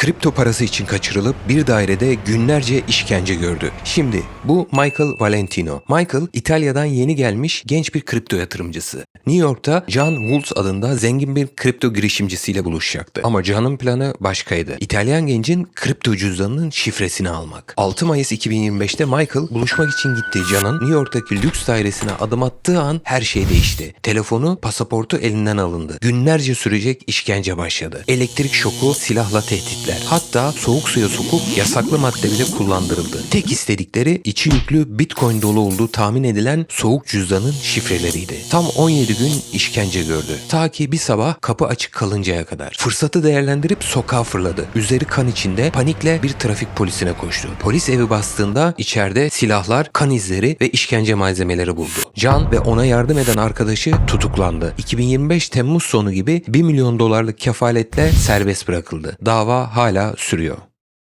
kripto parası için kaçırılıp bir dairede günlerce işkence gördü. Şimdi bu Michael Valentino. Michael İtalya'dan yeni gelmiş genç bir kripto yatırımcısı. New York'ta John Woods adında zengin bir kripto girişimcisiyle buluşacaktı. Ama John'ın planı başkaydı. İtalyan gencin kripto cüzdanının şifresini almak. 6 Mayıs 2025'te Michael buluşmak için gittiği John'ın New York'taki lüks dairesine adım attığı an her şey değişti. Telefonu, pasaportu elinden alındı. Günlerce sürecek işkence başladı. Elektrik şoku, silahla tehditler. Hatta soğuk suya sokup yasaklı madde bile kullandırıldı. Tek istedikleri içi yüklü bitcoin dolu olduğu tahmin edilen soğuk cüzdanın şifreleriydi. Tam 17 gün işkence gördü. Ta ki bir sabah kapı açık kalıncaya kadar. Fırsatı değerlendirip sokağa fırladı. Üzeri kan içinde panikle bir trafik polisine koştu. Polis evi bastığında içeride silahlar, kan izleri ve işkence malzemeleri buldu. Can ve ona yardım eden arkadaşı tutuklandı. 2025 Temmuz sonu gibi 1 milyon dolarlık kefaletle serbest bırakıldı. Dava hala sürüyor.